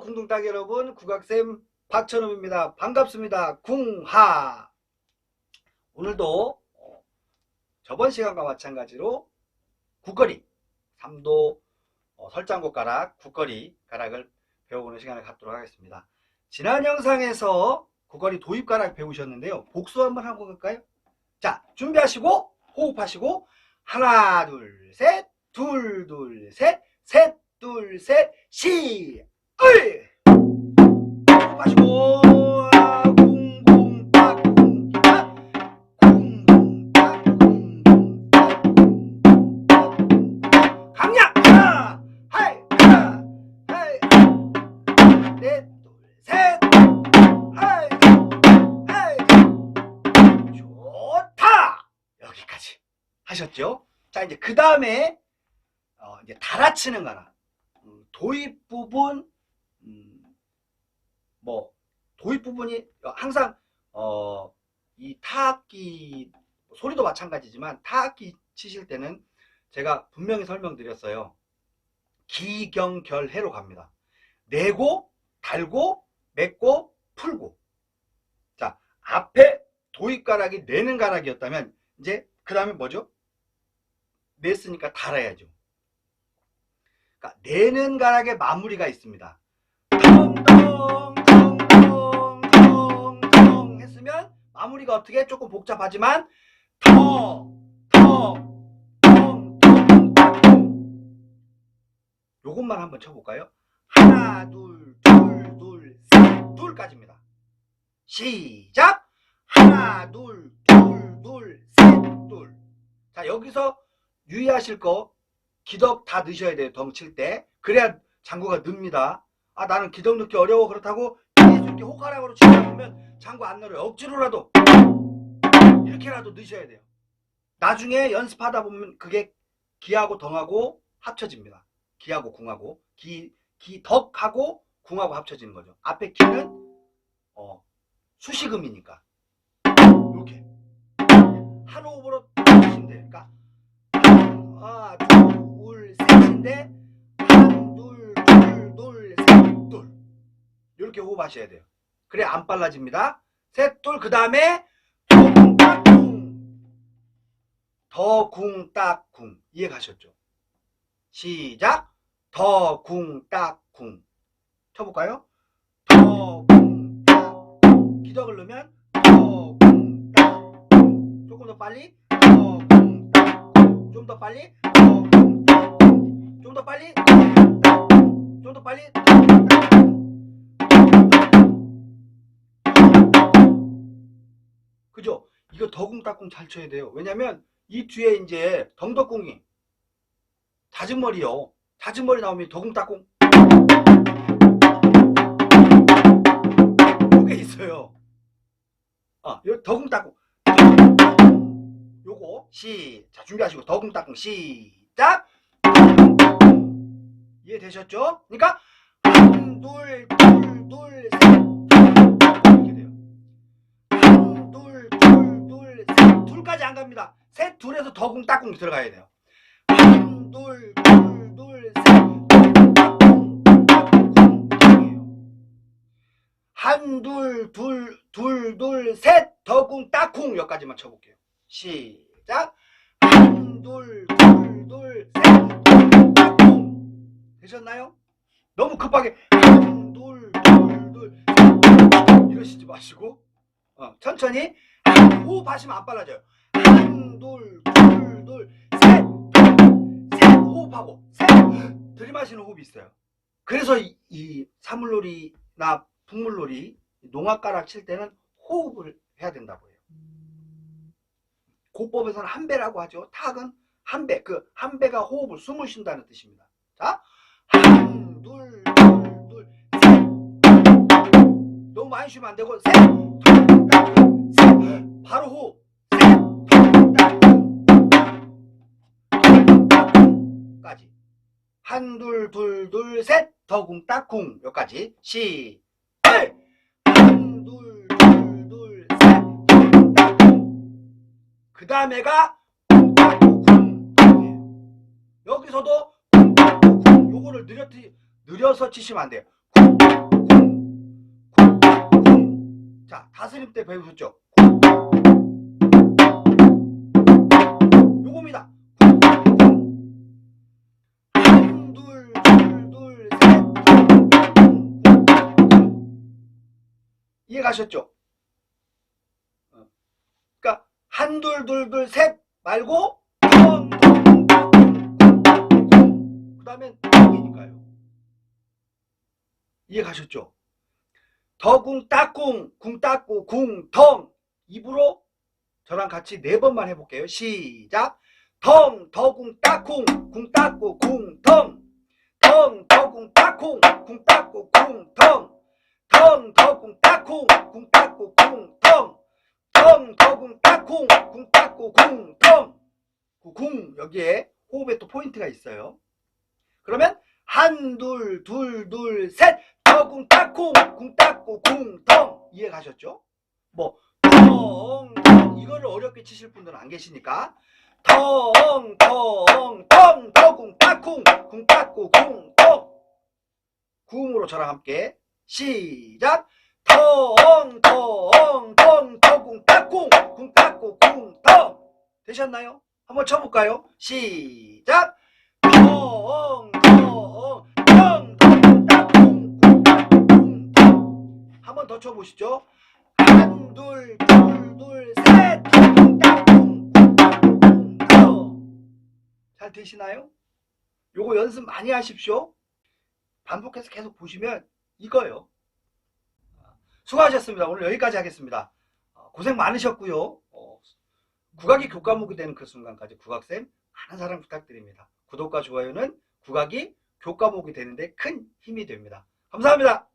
쿵딱 여러분 국악쌤 박천음입니다. 반갑습니다. 쿵하 오늘도 어, 저번 시간과 마찬가지로 국거리 3도 어, 설장곡 가락 국거리 가락을 배워보는 시간을 갖도록 하겠습니다. 지난 영상에서 국거리 도입 가락 배우셨는데요. 복수 한번 하고 갈까요? 자 준비하시고 호흡하시고 하나 둘 셋 둘 둘 셋셋 시! 넷둘셋 하이 하이. 좋다! 여기까지 하셨죠? 자 이제 그 다음에 어, 이제 달아치는 음, 도입 부분 음, 뭐 도입 부분이 항상 어, 이 타악기 소리도 마찬가지지만 타악기 치실 때는 제가 분명히 설명드렸어요. 기경결해로 갑니다. 내고 달고 맺고 풀고 자 앞에 도입 가락이 내는 가락이었다면 이제 그 다음에 뭐죠? 냈으니까 달아야죠. 그러니까 내는 가락의 마무리가 있습니다. 텅텅텅텅텅 했으면 마무리가 어떻게 조금 복잡하지만 더, 더, 텅, 텅, 텅 요것만 한번 쳐볼까요? 하나, 둘, 둘, 둘, 셋, 둘까지입니다. 시작! 하나, 둘, 둘, 둘, 셋, 둘. 자, 여기서 유의하실 거 기덕 다 넣으셔야 돼요. 덩칠 때. 그래야 장구가 늡니다. 아 나는 기덕 넣기 어려워 그렇다고 이렇게 호가락으로 치다 보면 장구 안 넣어요. 억지로라도 이렇게라도 넣으셔야 돼요. 나중에 연습하다 보면 그게 기하고 덩하고 합쳐집니다. 기하고 궁하고 기, 기 덕하고 궁하고 합쳐지는 거죠. 앞에 기는 어, 수식음이니까 이렇게 한 호흡으로 돼요. 그러니까 하나, 둘, 셋인데 한, 둘, 둘, 둘, 셋, 둘. 이렇게 호흡하셔야 돼요. 그래 안 빨라집니다. 셋, 둘, 그 다음에 더, 궁, 딱, 궁 이해 가셨죠? 시작. 더, 궁, 딱, 궁 쳐볼까요? 더, 궁, 딱, 궁 기덕을 넣으면 더, 궁, 딱, 궁 조금 더 빨리. 더, 궁, 딱, 궁 좀 더 빨리 좀 더 빨리 좀 더 빨리 그죠? 이거 더궁따궁 잘 쳐야 돼요. 왜냐면 이 뒤에 이제 덩덕궁이 잦은 머리요. 잦은 머리 나오면 더궁따궁 요게 있어요. 아, 요 더궁따궁 요거 시, 자 준비하시고 더궁따궁 시작. 이해되셨죠? 그러니까 한, 둘, 둘, 둘, 셋 이렇게 돼요. 한, 둘, 둘, 둘, 셋 둘까지 안 갑니다. 셋, 둘에서 더궁 따궁 들어가야 돼요. 한, 둘, 둘, 둘, 셋 따궁, 따궁, 따궁이에요. 한, 둘, 둘, 둘, 둘, 셋 더궁 따궁 여기까지만 쳐볼게요. 시작. 한, 둘, 둘, 둘, 셋 되셨나요? 너무 급하게 셋 이러시지 마시고 어, 천천히 호흡 하시면 안 빨라져요. 한, 둘, 둘, 둘, 셋, 셋 호흡하고 셋 들이마시는 호흡이 있어요. 그래서 이, 이 사물놀이나 북물놀이 농악가락 칠 때는 호흡을 해야 된다고 해요. 고법에서는 한 배라고 하죠. 탁은 한 배, 그 한 배가 호흡을 숨을 쉰다는 뜻입니다. 자, 한, 둘, 둘, 둘, 셋. 너무 많이 쉬면 안 되고 셋, 둘, 딱, 셋. 바로 호흡. 셋, 둘, 딱, 까지. 한, 둘, 둘, 둘, 셋. 더궁, 딱궁. 여기까지. 시, 을. 한, 둘, 둘, 둘, 셋. 더궁, 딱궁. 그 다음에가. 여기서도 요거를 느려, 느려서 치시면 안 돼요. 쿵, 자, 다스림 때 배우셨죠? 요겁니다. 한, 둘, 둘, 둘, 셋. 이해 가셨죠? 어. 그러니까 한, 둘, 둘, 둘, 셋 말고 그 다음엔 덩이니까요. 이해 가셨죠? 더궁 따궁 궁 따꾸 궁덩 입으로 저랑 같이 네 번만 해볼게요. 시작. 덩 더궁 따궁 궁 따꾸 궁덩 덩 더궁 따궁 궁 따꾸 궁덩 덩 더궁 따궁 궁 따꾸 궁덩 덩 더궁 따궁 궁 따꾸 궁덩 그궁 여기에 호흡에 또 포인트가 있어요. 그러면 한, 둘, 둘, 둘, 셋, 더궁, 따궁, 궁, 따꾸, 궁, 덩. 이해 가셨죠? 뭐, 덩, 덩. 이거를 어렵게 치실 분들은 안 계시니까. 덩, 덩, 덩, 더궁, 따궁, 궁, 따꾸, 궁, 덩. 구음으로 저랑 함께 시작. 덩, 덩, 덩, 더궁, 따궁, 궁, 따꾸, 궁, 덩. 되셨나요? 한번 쳐볼까요? 시작. 덩, 덩, 한번 더 쳐보시죠. 한, 둘, 둘, 둘, 셋, 궁, 덩. 잘 되시나요? 요거 연습 많이 하십시오. 반복해서 계속 보시면 이거요. 수고하셨습니다. 오늘 여기까지 하겠습니다. 어, 고생 많으셨고요. 어, 국악이 교과목이 되는 그 순간까지 국악쌤 많은 사랑 부탁드립니다. 구독과 좋아요는 국악이 교과목이 되는데 큰 힘이 됩니다. 감사합니다.